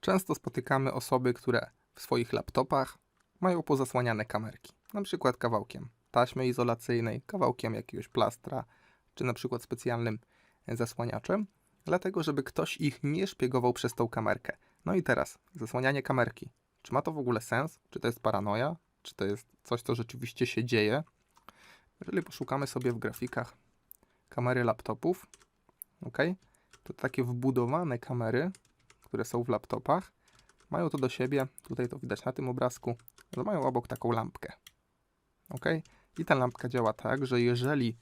Często spotykamy osoby, które w swoich laptopach mają pozasłaniane kamerki. Na przykład kawałkiem taśmy izolacyjnej, kawałkiem jakiegoś plastra, czy na przykład specjalnym zasłaniaczem, dlatego żeby ktoś ich nie szpiegował przez tą kamerkę. No i teraz, zasłanianie kamerki. Czy ma to w ogóle sens? Czy to jest paranoja? Czy to jest coś, co rzeczywiście się dzieje? Jeżeli poszukamy sobie w grafikach kamery laptopów, ok, to takie wbudowane kamery, które są w laptopach, mają to do siebie, tutaj to widać na tym obrazku, że mają obok taką lampkę. Ok? I ta lampka działa tak, że jeżeli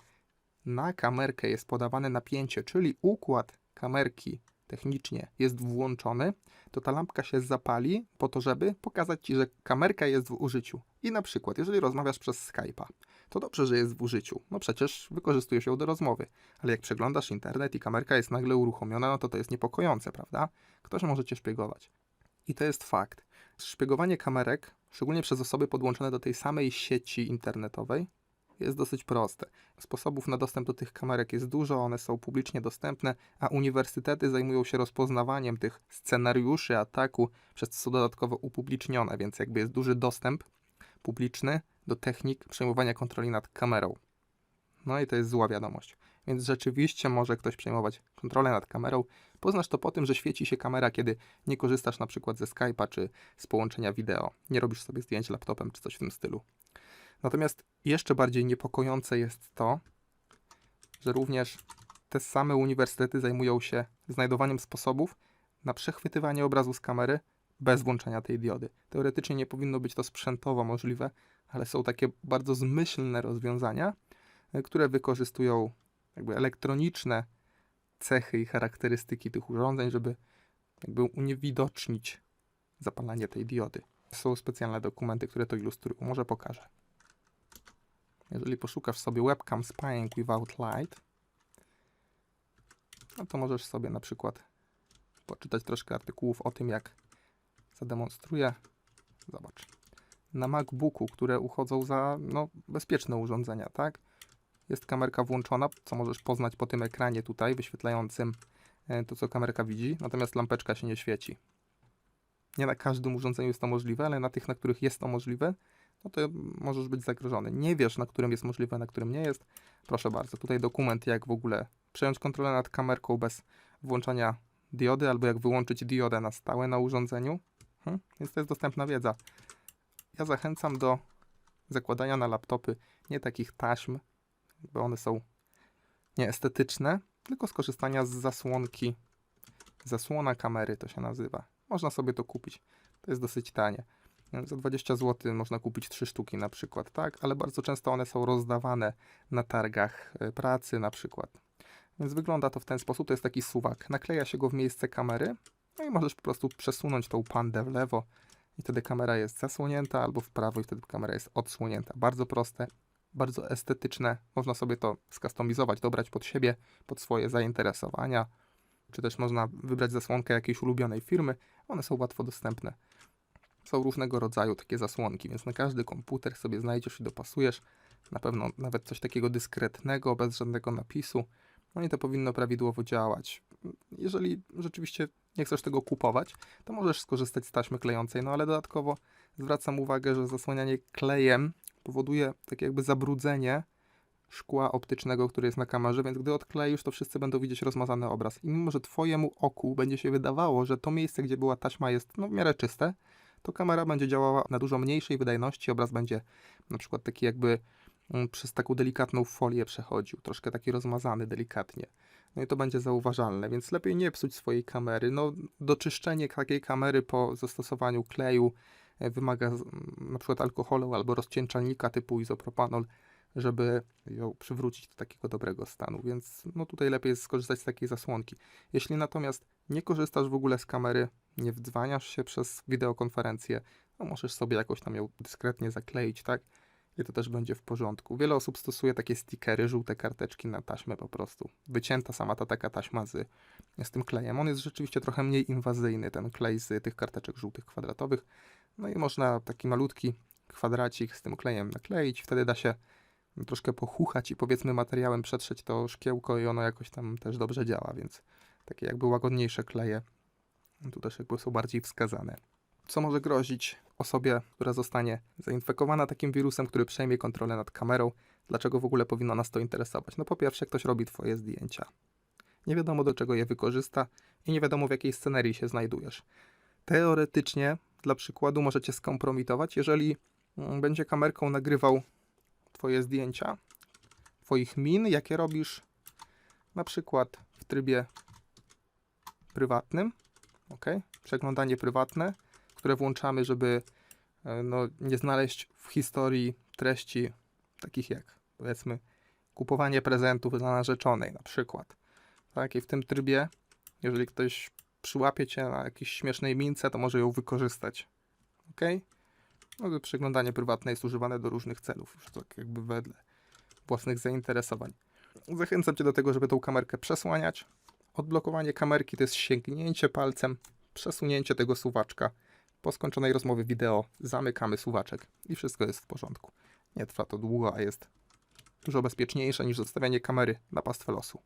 na kamerkę jest podawane napięcie, czyli układ kamerki technicznie jest włączony, to ta lampka się zapali po to, żeby pokazać Ci, że kamerka jest w użyciu. I na przykład, jeżeli rozmawiasz przez Skype'a, to dobrze, że jest w użyciu. No przecież wykorzystujesz ją do rozmowy. Ale jak przeglądasz internet i kamerka jest nagle uruchomiona, no to to jest niepokojące, prawda? Ktoś może Cię szpiegować. I to jest fakt. Szpiegowanie kamerek, szczególnie przez osoby podłączone do tej samej sieci internetowej, jest dosyć proste. Sposobów na dostęp do tych kamerek jest dużo, one są publicznie dostępne, a uniwersytety zajmują się rozpoznawaniem tych scenariuszy ataku, przez co są dodatkowo upublicznione, więc jakby jest duży dostęp publiczny do technik przejmowania kontroli nad kamerą. No i to jest zła wiadomość. Więc rzeczywiście może ktoś przejmować kontrolę nad kamerą. Poznasz to po tym, że świeci się kamera, kiedy nie korzystasz na przykład ze Skype'a czy z połączenia wideo. Nie robisz sobie zdjęć laptopem czy coś w tym stylu. Natomiast jeszcze bardziej niepokojące jest to, że również te same uniwersytety zajmują się znajdowaniem sposobów na przechwytywanie obrazu z kamery bez włączenia tej diody. Teoretycznie nie powinno być to sprzętowo możliwe, ale są takie bardzo zmyślne rozwiązania, e, które wykorzystują jakby elektroniczne cechy i charakterystyki tych urządzeń, żeby jakby uniewidocznić zapalanie tej diody. Są specjalne dokumenty, które to ilustrują. Może pokażę. Jeżeli poszukasz sobie webcam spying without light, no to możesz sobie na przykład poczytać troszkę artykułów o tym, jak zademonstruję. Zobacz. Na MacBooku, które uchodzą za no, bezpieczne urządzenia, tak? Jest kamerka włączona, co możesz poznać po tym ekranie tutaj wyświetlającym e, to, co kamerka widzi, natomiast lampeczka się nie świeci. Nie na każdym urządzeniu jest to możliwe, ale na tych, na których jest to możliwe, no to możesz być zagrożony. Nie wiesz, na którym jest możliwe, na którym nie jest. Proszę bardzo, tutaj dokument, jak w ogóle przejąć kontrolę nad kamerką bez włączania diody, albo jak wyłączyć diodę na stałe na urządzeniu. Hmm? Więc to jest dostępna wiedza. Ja zachęcam do zakładania na laptopy nie takich taśm, bo one są nieestetyczne, tylko skorzystania z zasłonki. Zasłona kamery to się nazywa. Można sobie to kupić. To jest dosyć tanie. Za 20 zł można kupić 3 sztuki na przykład, tak? Ale bardzo często one są rozdawane na targach e, pracy na przykład. Więc wygląda to w ten sposób. To jest taki suwak. Nakleja się go w miejsce kamery, no i możesz po prostu przesunąć tą pandę w lewo i wtedy kamera jest zasłonięta, albo w prawo i wtedy kamera jest odsłonięta. Bardzo proste, bardzo estetyczne. Można sobie to skustomizować, dobrać pod siebie, pod swoje zainteresowania, czy też można wybrać zasłonkę jakiejś ulubionej firmy. One są łatwo dostępne. Są różnego rodzaju takie zasłonki, więc na każdy komputer sobie znajdziesz i dopasujesz. Na pewno nawet coś takiego dyskretnego, bez żadnego napisu. No i to powinno prawidłowo działać. Jeżeli rzeczywiście nie chcesz tego kupować, to możesz skorzystać z taśmy klejącej, no ale dodatkowo zwracam uwagę, że zasłanianie klejem powoduje takie jakby zabrudzenie szkła optycznego, które jest na kamerze, więc gdy odkleisz, to wszyscy będą widzieć rozmazany obraz. I mimo, że twojemu oku będzie się wydawało, że to miejsce, gdzie była taśma jest no, w miarę czyste, to kamera będzie działała na dużo mniejszej wydajności, obraz będzie na przykład taki jakby przez taką delikatną folię przechodził, troszkę taki rozmazany delikatnie. No i to będzie zauważalne, więc lepiej nie psuć swojej kamery. No, doczyszczenie takiej kamery po zastosowaniu kleju e, wymaga na przykład alkoholu albo rozcieńczalnika typu izopropanol, żeby ją przywrócić do takiego dobrego stanu, więc no tutaj lepiej jest skorzystać z takiej zasłonki. Jeśli natomiast nie korzystasz w ogóle z kamery, nie wdzwaniasz się przez wideokonferencję, no możesz sobie jakoś tam ją dyskretnie zakleić, tak? I to też będzie w porządku. Wiele osób stosuje takie stickery, żółte karteczki na taśmę po prostu. Wycięta sama ta taka taśma z, z tym klejem. On jest rzeczywiście trochę mniej inwazyjny, ten klej z tych karteczek żółtych kwadratowych. No i można taki malutki kwadracik z tym klejem nakleić. Wtedy da się troszkę pochuchać i powiedzmy materiałem przetrzeć to szkiełko i ono jakoś tam też dobrze działa, więc takie jakby łagodniejsze kleje Tu też jakby są bardziej wskazane. Co może grozić osobie, która zostanie zainfekowana takim wirusem, który przejmie kontrolę nad kamerą? Dlaczego w ogóle powinno nas to interesować? No po pierwsze, ktoś robi twoje zdjęcia. Nie wiadomo do czego je wykorzysta i nie wiadomo w jakiej scenerii się znajdujesz. Teoretycznie, dla przykładu, możecie skompromitować, jeżeli mm, będzie kamerką nagrywał twoje zdjęcia, twoich min, jakie robisz na przykład w trybie prywatnym, ok? Przeglądanie prywatne, które włączamy, żeby e, no, nie znaleźć w historii treści takich jak powiedzmy kupowanie prezentów dla narzeczonej na przykład. Tak, i w tym trybie, jeżeli ktoś przyłapie cię na jakiejś śmiesznej mince, to może ją wykorzystać. Ok? No, przeglądanie prywatne jest używane do różnych celów, już tak jakby wedle własnych zainteresowań. Zachęcam cię do tego, żeby tą kamerkę przesłaniać. Odblokowanie kamerki to jest sięgnięcie palcem, przesunięcie tego suwaczka. Po skończonej rozmowie wideo zamykamy suwaczek i wszystko jest w porządku. Nie trwa to długo, a jest dużo bezpieczniejsze niż zostawianie kamery na pastwę losu.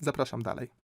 Zapraszam dalej.